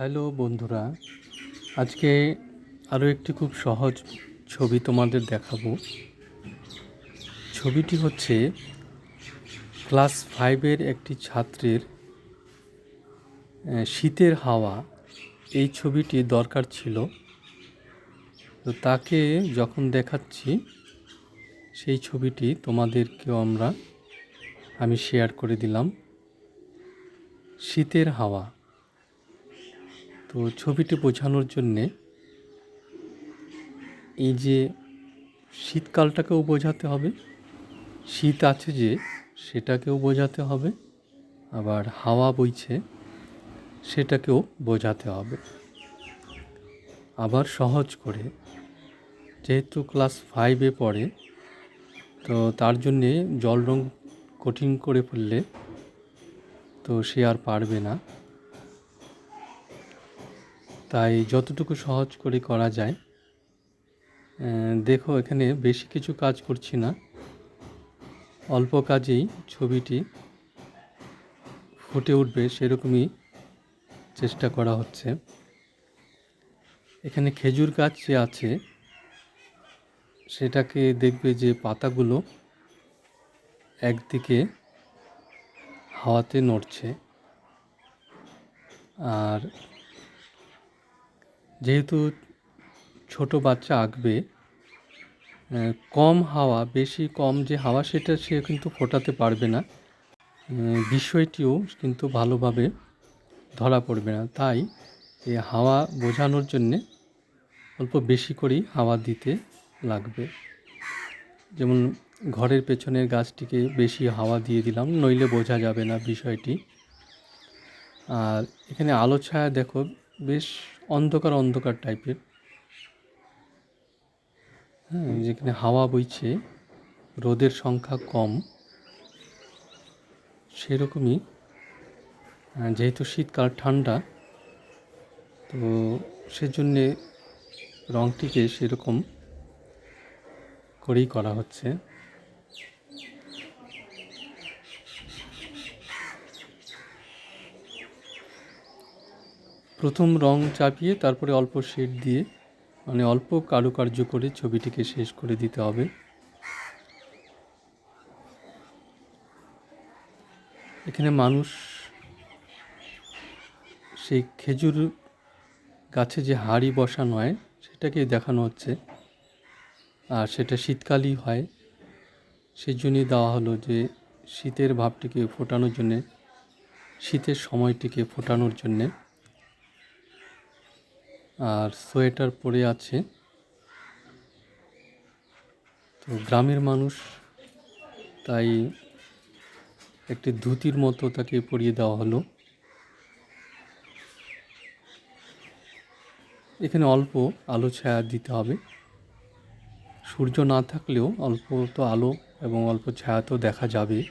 Hello বন্ধুরা, আজকে আরও একটি খুব সহজ ছবি তোমাদের দেখাবো। ছবিটি হচ্ছে ক্লাস ফাইভের একটি ছাত্রের শীতের হাওয়া। এই ছবিটি দরকার ছিল। তো তাকে যখন দেখাচ্ছি, সেই ছবিটি তোমাদেরকেও আমরা, আমি শেয়ার করে দিলাম। শীতের হাওয়া। তো ছবিটি বোঝানোর জন্যে এই যে শীতকালটাকেও বোঝাতে হবে। শীত আছে যে সেটাকেও বোঝাতে হবে। আবার হাওয়া বইছে সেটাকেও বোঝাতে হবে। আবার সহজ করে, যেহেতু ক্লাস ফাইভে পড়ে, তো তার জন্যে জল রং কঠিন করে ফেললে তো সে আর পারবে না। তাই যতটুকু সহজ করে করা যায় দেখো এখানে বেশি কিছু কাজ করছি না। অল্প কাজেই ছবিটি ফুটে উঠবে সেরকমই চেষ্টা করা হচ্ছে। এখানে খেজুর গাছ যে আছে, সেটাকে দেখবে যে পাতাগুলো একদিকে হাওয়াতে নড়ছে, আর যেহেতু ছোট বাচ্চা আঁকবে কম হাওয়া, বেশি কম যে হাওয়া সেটা সে কিন্তু ফোটাতে পারবে না। বিষয়টিও কিন্তু ভালোভাবে ধরা পড়বে না। তাই এই হাওয়া বোঝানোর জন্যে অল্প বেশি করেই হাওয়া দিতে লাগবে। যেমন ঘরের পেছনের গাছটিকে বেশি হাওয়া দিয়ে দিলাম, নইলে বোঝা যাবে না বিষয়টি। আর এখানে আলো ছায়া দেখো বেশ অন্ধকার অন্ধকার টাইপের। হ্যাঁ যেখানে হাওয়া বইছে, রোদের সংখ্যা কম। সেরকমই। যেহেতু শীতকাল ঠান্ডা, তো সেজন্যে রঙটিকে সেরকম করেই করা হচ্ছে। প্রথম রং চাপিয়ে তারপরে অল্প শেড দিয়ে মানে অল্প কারুকার্য করে ছবিটিকে শেষ করে দিতে হবে। এখানে মানুষ সেই খেজুর গাছে যে হাড়ি বসানো হয় সেটাকে দেখানো হচ্ছে। আর সেটা শীতকালই হয়। সেই জন্যই দেওয়া হলো যে শীতের ভাবটিকে ফোটানোর জন্যে, শীতের সময়টিকে ফোটানোর জন্যে আর সোয়েটার পরে আছে। তো গ্রামের মানুষ, তাই একটি ধুতির মতো তাকে পরিয়ে দেওয়া হলো। এখানে অল্প আলো ছায়া দিতে হবে। সূর্য না থাকলেও অল্প তো আলো এবং অল্প ছায়া তো দেখা যাবে।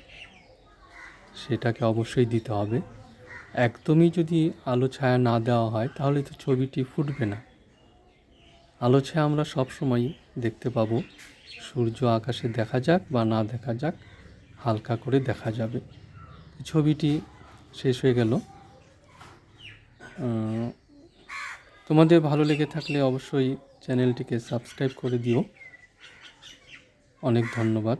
সেটাকে অবশ্যই দিতে হবে। একদমই যদি আলো ছায়া না দেওয়া হয়, তাহলে তো ছবিটি ফুটবে না। আলো ছায়া আমরা সব সময় দেখতে পাবো। সূর্য আকাশে দেখা যাক বা না দেখা যাক, হালকা করে দেখা যাবে। ছবিটি শেষ হয়ে গেল। তোমাদের ভালো লেগে থাকলে অবশ্যই চ্যানেলটিকে সাবস্ক্রাইব করে দিও। অনেক ধন্যবাদ।